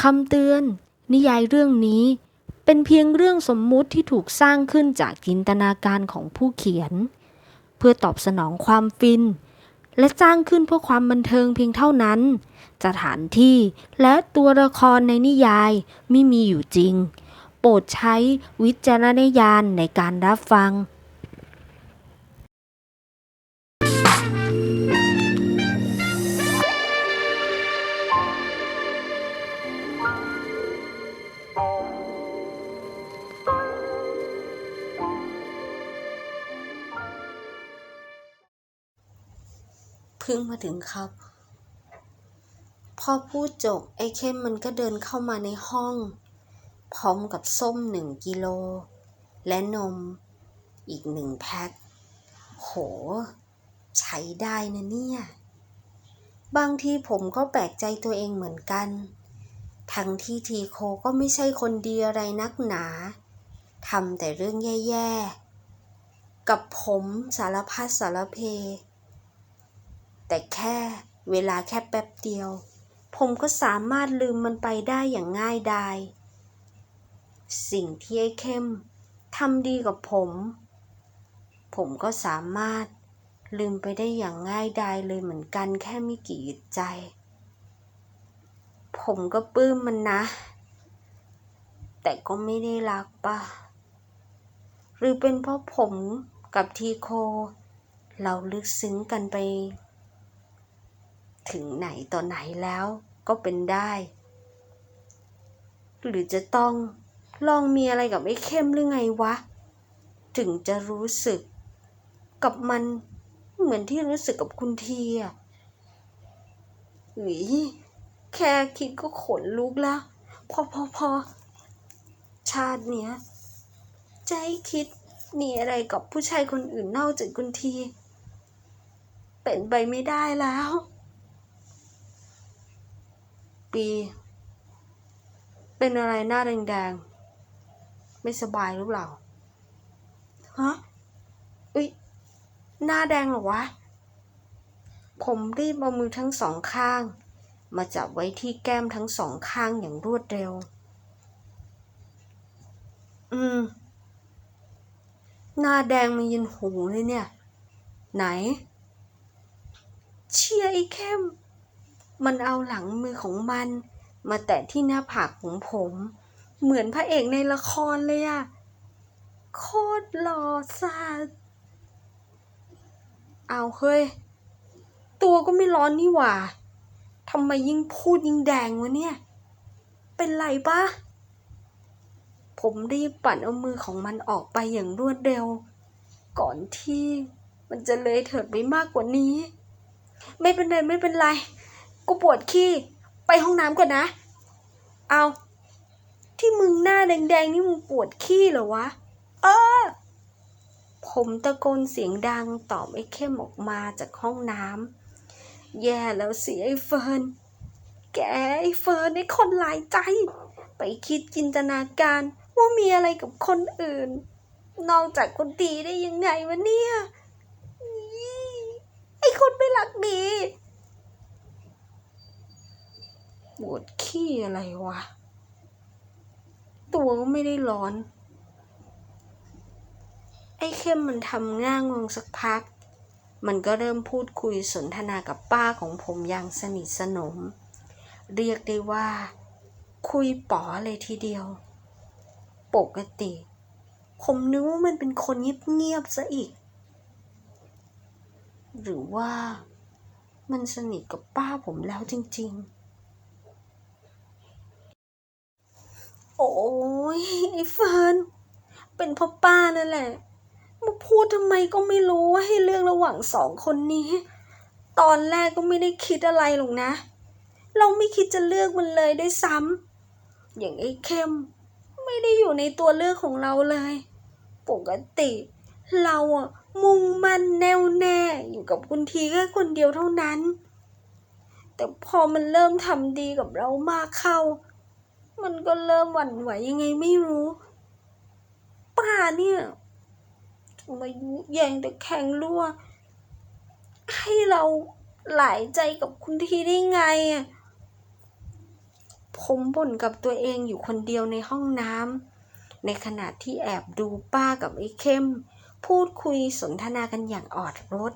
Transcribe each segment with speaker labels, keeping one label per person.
Speaker 1: คำเตือน นิยายเรื่องนี้ เป็นเพียงเรื่องสมมุติที่ถูกสร้างขึ้นจากจินตนาการของผู้เขียน เพื่อตอบสนองความฟิน และสร้างขึ้นเพื่อความบันเทิงเพียงเท่านั้น สถานที่และตัวละครในนิยายไม่มีอยู่จริง โปรดใช้วิจารณญาณในการรับฟัง พิ่งมาถึงครับ พอพูดจบไอ้เข้มมันก็เดินเข้ามาในห้อง พร้อมกับส้มหนึ่งกิโล และนม อีกหนึ่งแพ็ค โห ใช้ได้นะเนี่ย บางทีผมก็แปลกใจตัวเองเหมือนกัน ทั้งที่ทีโคก็ไม่ใช่คนดีอะไรนักหนาทำแต่เรื่องแย่ๆ กับผมสารพัดสารเพ แต่แค่เวลาแค่แป๊บเดียว ผมก็สามารถลืมมันไปได้อย่างง่ายดาย สิ่งที่ไอ้เข้มทำดีกับผม ผมก็สามารถลืมไปได้อย่างง่ายดายเลยเหมือนกันแค่ไม่กี่อึดใจ ผมก็ปลื้มมันนะ แต่ก็ไม่ได้รักปะหรือเป็นเพราะผมกับทีโค เราลึกซึ้งกันไป ถึงไหนต่อไหนแล้วก็เป็นได้ หรือจะต้องลองมีอะไรกับไอ้เข้มหรือไงวะ ถึงจะรู้สึก กับมันเหมือนที่รู้สึกกับคุณทีอะหวีแค่คิดก็ขนลุกแล้ว พอพอพอชาติเนี้ยจะให้คิดมีอะไรกับผู้ชายคนอื่นนอกจากคุณที เป็นไปไม่ได้แล้ว ปี เป็นอะไรหน้าแดงๆ ไม่สบายหรือเปล่า ฮะ อุ้ย หน้าแดงเหรอวะ ผมรีบเอามือทั้งสองข้าง มาจับไว้ที่แก้มทั้งสองข้างอย่างรวดเร็ว อืม หน้าแดงมายินหูเลยเนี่ย ไหน เชียร์ไอ้เข้ม มันเอาหลังมือของมัน มาแตะที่หน้าผากของผม เหมือนพระเอกในละครเลยอะโคตรหล่อสัสเอาเฮ้ย ตัวก็ไม่ร้อนนี่หว่าทำไมยิ่งพูดยิ่งแดงวะเนี่ย เป็นไรปะผมรีบปั่นเอามือของมันออกไปอย่างรวดเร็ว ก่อนที่มันจะเลยเถิดไปมากกว่านี้ ไม่เป็นไร ไม่เป็นไร กูปวดขี้ ไปห้องน้ำก่อนนะ เอา ที่มึงหน้าแดงๆนี่มึงปวดขี้เหรอวะ เออ ผมตะโกนเสียงดังตอบไอ้เข้มออกมาจากห้องน้ำ แย่แล้วสิไอ้เฟิร์น แกไอ้เฟิร์นไอ้คนหลายใจ ไปคิดจินตนาการว่ามีอะไรกับคนอื่น นอกจากคนดีได้ยังไงวะเนี่ย ไอ้คนไม่รักดี ปวดขี้อะไรวะ ตัวก็ไม่ได้ร้อน ไอ้เข้มมันทำง่างงสักพัก มันก็เริ่มพูดคุยสนทนากับป้าของผมอย่างสนิทสนม เรียกได้ว่า คุยป๋อเลยทีเดียว ปกติ ผมนึกว่ามันเป็นคนเงียบๆซะอีก หรือว่ามันสนิทกับป้าผมแล้วจริง ๆ โอ้ยไอ้เฟิร์นเป็นพ่อป้านั่นแหละมาพูดทำไมก็ไม่รู้ว่าให้เลือกระหว่างสองคนนี้ ตอนแรกก็ไม่ได้คิดอะไรหรอกนะ เราไม่คิดจะเลือกมันเลยได้วยซ้ำอย่างไอ้เข้ม ไม่ได้อยู่ในตัวเลือกของเราเลย ปกติ เราอะมุ่งมั่นแน่วแน่อยู่กับคุณทีแค่คนเดียวเท่านั้น แต่พอมันเริ่มทำดีกับเรามากเข้า มันก็เริ่มหวั่นไหวยังไงไม่รู้ ป้าเนี่ยทำไมยุแยงแต่แข็งรั่ว ให้เราหลายใจกับคุณทีได้ไงอะผผมบ่นกับตัวเองอยู่คนเดียวในห้องน้ำในขณะที่แอบดูป้ากับไอ้เข้ม พูดคุยสนทนากันอย่างออดรถ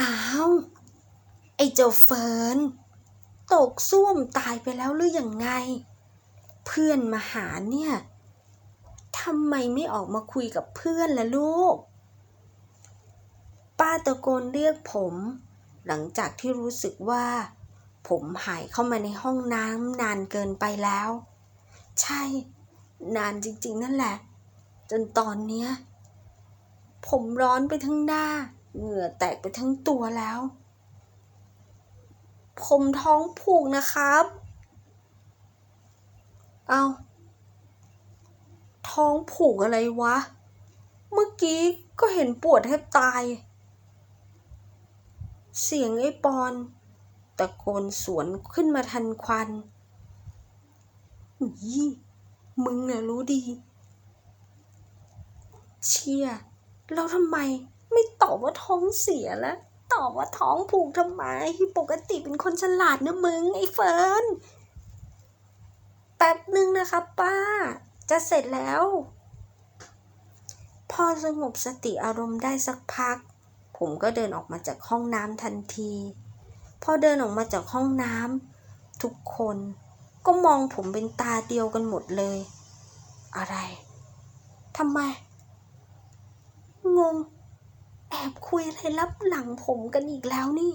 Speaker 1: อ้าว ไอ้เจ้าเฟิร์นตกซ่วมตายไปแล้วหรือยังไง เพื่อนมาหาเนี่ยทำไมไม่ออกมาคุยกับเพื่อนล่ะลูก ป้าตะโกนเรียกผม หลังจากที่รู้สึกว่า ผมหายเข้ามาในห้องน้ำนานเกินไปแล้ว ใช่ นานจริงๆนั่นแหละ จนตอนเนี้ย ผมร้อนไปทั้งหน้า เหงื่อแตกไปทั้งตัวแล้ว ผมท้องผูกนะครับ เอาท้องผูกอะไรวะ เมื่อกี้ก็เห็นปวดแทบตาย เสียงไอ้ปอนตะโกนสวนขึ้นมาทันควันยี่มึงน่ะรู้ดี เชี่ยแล้วทำไมไม่ตอบว่าท้องเสียแล้ว ตอบว่าท้องผูกทำไม ปกติเป็นคนฉลาดนะมึง ไอ้เฟิร์นแป๊บนึงนะครับป้า จะเสร็จแล้ว พอสงบสติอารมณ์ได้สักพัก ผมก็เดินออกมาจากห้องน้ำทันที พอเดินออกมาจากห้องน้ำทุกคนก็มองผมเป็นตาเดียวกันหมดเลย อะไรทำไม งง อบคุยอะไรลับหลังผมกันอีกแล้วนี่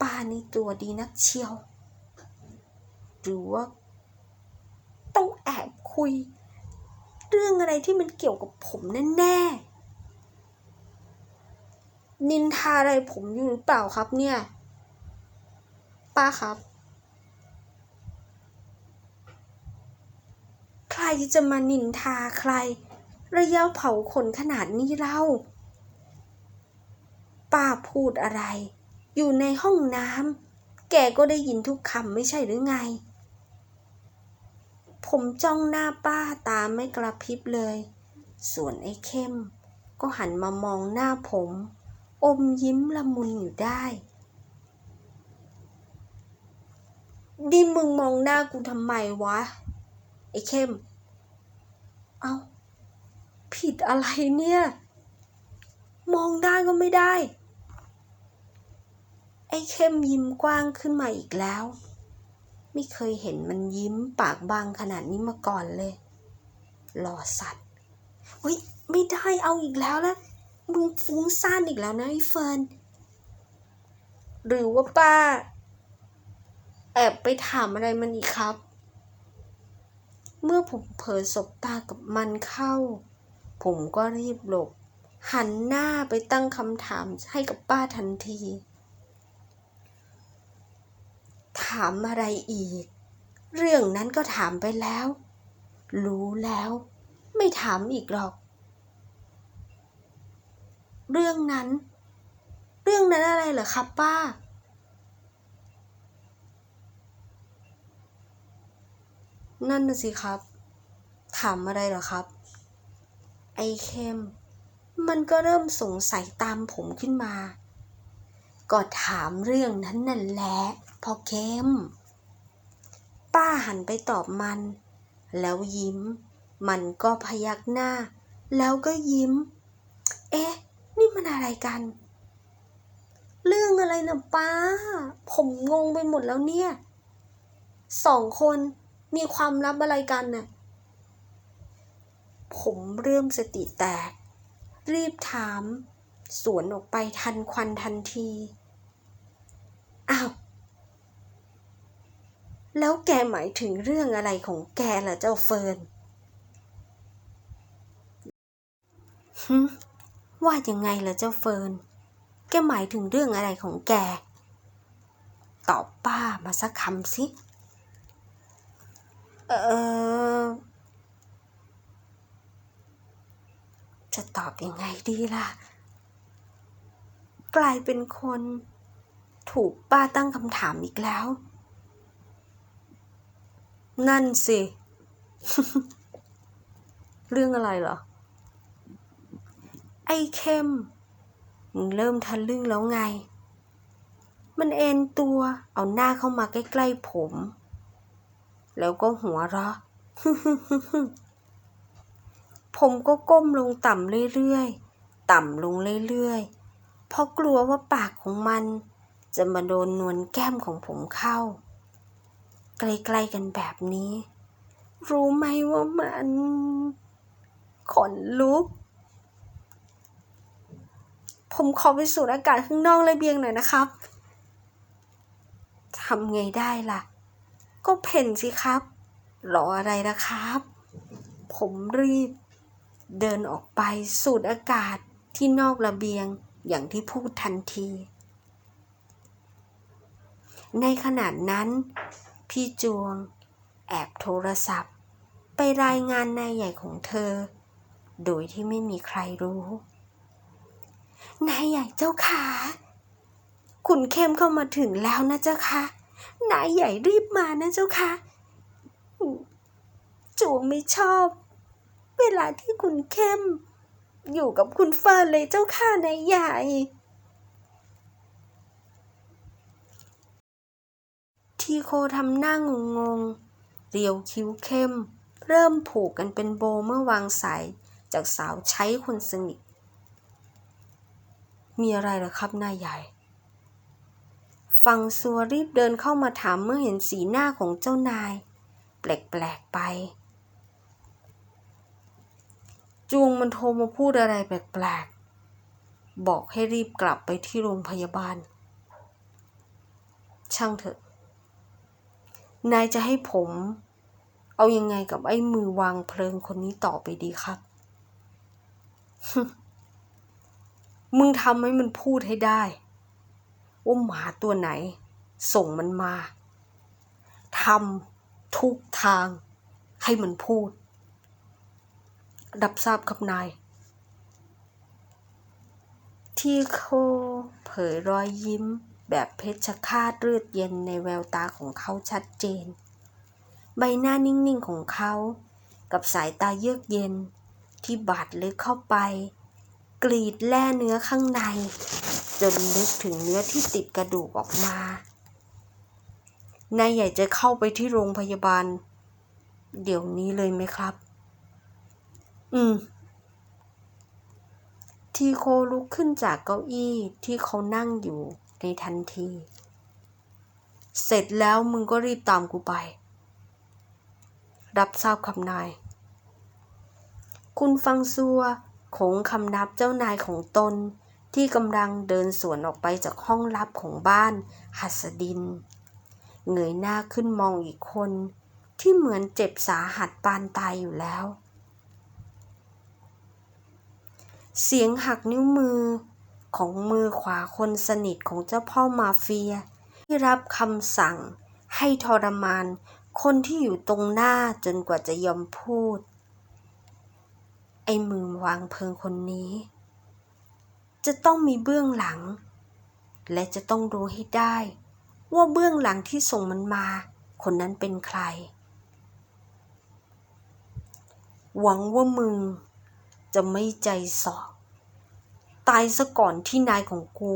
Speaker 1: ป้านี่ตัวดีนักเชียว หรือว่า ต้องแอบคุย เรื่องอะไรที่มันเกี่ยวกับผมแน่ๆ นินทาอะไรผมอยู่หรือเปล่าครับเนี่ย ป้าครับ ใครจะมานินทาใคร ระยะเผาขนขนาดนี้เล่า ป้าพูดอะไร อยู่ในห้องน้ำแกก็ได้ยินทุกคำไม่ใช่หรือไง ผมจ้องหน้าป้าตาไม่กระพริบเลย ส่วนไอ้เข้ม ก็หันมามองหน้าผม อมยิ้มละมุนอยู่ได้ดิมึงมองหน้ากูทำไมวะ ไอ้เข้ม เอา ผิดอะไรเนี่ย มองได้ก็ไม่ได้ ไอ้เข้มยิ้มกว้างขึ้นมาอีกแล้ว ไม่เคยเห็นมันยิ้มปากบางขนาดนี้มาก่อนเลยหล่อสัตว์เฮ้ยไม่ได้เอาอีกแล้วแล้วมึงฟุ้งซ่านอีกแล้วนะไอ้เฟิร์นหรือว่าป้า แอบไปถามอะไรมันอีกครับ เมื่อผมเผลอสบตากับมันเข้า ผมก็รีบหลบ หันหน้าไปตั้งคำถามให้กับป้าทันที ถามอะไรอีก เรื่องนั้นก็ถามไปแล้ว รู้แล้ว ไม่ถามอีกหรอก เรื่องนั้น เรื่องนั้นอะไรเหรอครับป้านั่นน่ะสิครับ ถามอะไรเหรอครับ ไอเข้มมันก็เริ่มสงสัยตามผมขึ้นมา ก็ถามเรื่องนั้นนั่นแหละพอเข้มป้าหันไปตอบมัน แล้วยิ้ม มันก็พยักหน้า แล้วก็ยิ้ม เอ๊ะ นี่มันอะไรกัน เรื่องอะไรนะป้า ผมงงไปหมดแล้วเนี่ย สองคนมีความลับอะไรกันน่ะ ผมเริ่มสติแตก รีบถาม สวนออกไปทันควันทันที อ้าว แล้วแกหมายถึงเรื่องอะไรของแกล่ะเจ้าเฟิร์นฮึว่ายังไงล่ะเจ้าเฟิร์น แกหมายถึงเรื่องอะไรของแก ตอบป้ามาสักคำสิ เออ จะตอบยังไงดีล่ะ กลายเป็นคน ถูกป้าตั้งคำถามอีกแล้ว นั่นสิ เรื่องอะไรเหรอ ไอ้เข้มมึงเริ่มทะลึ่งแล้วไง มันเอนตัวเอาหน้าเข้ามาใกล้ๆผม แล้วก็หัวเราะ ผมก็ก้มลงต่ำเรื่อยๆ ต่ำลงเรื่อยๆ เพราะกลัวว่าปากของมัน จะมาโดนนวลแก้มของผมเข้า ใกล้ๆกันแบบนี้ รู้ไหมว่ามันขนลุก ผมขอไปสูดอากาศข้างนอกระเบียงหน่อยนะครับทำไงได้ล่ะ ก็เพ่นสิครับ รออะไรนะครับ ผมรีบ เดินออกไปสูดอากาศที่นอกระเบียงอย่างที่พูดทันที ในขณะนั้น พี่จวง แอบโทรศัพท์ ไปรายงานนายใหญ่ของเธอ โดยที่ไม่มีใครรู้ นายใหญ่เจ้าขาขุนเข้มเข้ามาถึงแล้วนะเจ้าคะนายใหญ่รีบมานะเจ้าคะจวงไม่ชอบ เวลาที่คุณเข้ม อยู่กับคุณเฟิร์นเลยเจ้าค่ะนายใหญ่ ทีโคทำหน้างงงๆเรียวคิ้วเข้ม เริ่มผูกกันเป็นโบเมื่อวางสายจากสาวใช้คนสนิท มีอะไรหรอครับนายใหญ่ฟังซัวรีบเดินเข้ามาถามเมื่อเห็นสีหน้าของเจ้านาย แปลกๆไป จวงมันโทรมาพูดอะไรแปลกๆ บอกให้รีบกลับไปที่โรงพยาบาล ช่างเถอะ นายจะให้ผม เอายังไงกับไอ้มือวางเพลิงคนนี้ต่อไปดีครับ มึงทำให้มันพูดให้ได้ ว่าหมาตัวไหน ส่งมันมาทำทุกทางให้มันพูด รับทราบครับนาย ที่โคเผยรอยยิ้มแบบเพชฌฆาตเลือดเย็นในแววตาของเขาชัดเจน ใบหน้านิ่งๆของเขา กับสายตาเยือกเย็นที่บาดลึกเข้าไป กรีดแล่เนื้อข้างใน จนลึกถึงเนื้อที่ติดกระดูกออกมานายใหญ่จะเข้าไปที่โรงพยาบาล เดี๋ยวนี้เลยไหมครับ อืม ทีโคลุกขึ้นจากเก้าอี้ที่เขานั่งอยู่ในทันที เสร็จแล้วมึงก็รีบตามกูไป รับทราบคำนาย คุณฟังซัวโขงคำนับเจ้านายของตนที่กำลังเดินสวนออกไปจากห้องลับของบ้านหัสดิน เงยหน้าขึ้นมองอีกคน ที่เหมือนเจ็บสาหัสปานตายอยู่แล้ว เสียงหักนิ้วมือของมือขวาคนสนิทของเจ้าพ่อมาเฟีย ที่รับคำสั่งให้ทรมาน คนที่อยู่ตรงหน้าจนกว่าจะยอมพูด ไอ้มือวางเพลิงคนนี้ จะต้องมีเบื้องหลัง และจะต้องรู้ให้ได้ ว่าเบื้องหลังที่ส่งมันมา คนนั้นเป็นใคร หวังว่ามึง จะไม่ใจสอบตายซะก่อนที่นายของกู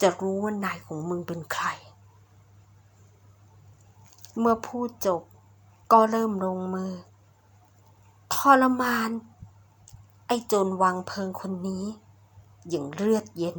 Speaker 1: จะรู้ว่านายของมึงเป็นใคร เมื่อพูดจบก็เริ่มลงมือทรมาน ไอ้โจรวางเพลิงคนนี้อย่างเลือดเย็น